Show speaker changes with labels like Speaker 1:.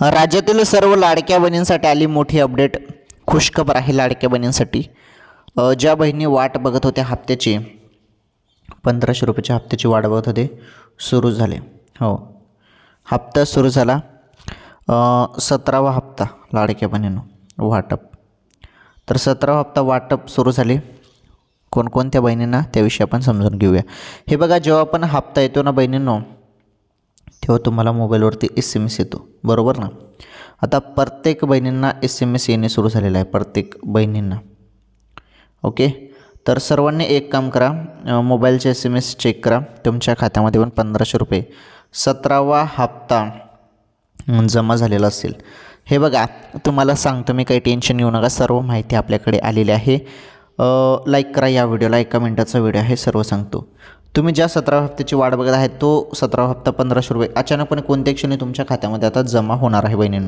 Speaker 1: राज्यातील सर्व लाडक्या बहिणींसाठी आली मोठी अपडेट. खुशखबर आहे लाडक्या बहिणींसाठी. ज्या बहिणी वाट बघत होत्या हप्त्याची पंधराशे रुपयाच्या हप्त्याची वाट बघत होते सुरू झाले. हो. हप्ता सुरू झाला. सतरावा हप्ता लाडक्या बहिणीनं वाटप. तर सतरावा हप्ता वाटप सुरू झाले. कोणकोणत्या बहिणींना त्याविषयी आपण समजून घेऊया. हे बघा जेव्हा पण हप्ता येतो ना बहिणींनो तेव्हा तुम्हाला मोबाईलवरती एस एम एस येतो. बरोबर ना? आता प्रत्येक बहिणींना एस एम एस येणे सुरू झालेलं आहे प्रत्येक बहिणींना. ओके तर सर्वांनी एक काम करा मोबाईलचे एस एम एस चेक करा. तुमच्या खात्यामध्ये पण पंधराशे रुपये. सतरावा हप्ता जमा झालेला असेल. हे बघा तुम्हाला सांगतो मी काही टेन्शन घेऊ नका. सर्व माहिती आपल्याकडे आलेली आहे. लाईक करा या व्हिडिओला एका मिनटाचा व्हिडिओ आहे सर्व सांगतो. तुम्ही ज्या सतरा हप्त्याची वाट बघत आहे तो सतरा हप्ता पंधराशे रुपये अचानकपणे कोणत्या क्षणी तुमच्या खात्यामध्ये आता जमा होणार आहे बहिणींनो.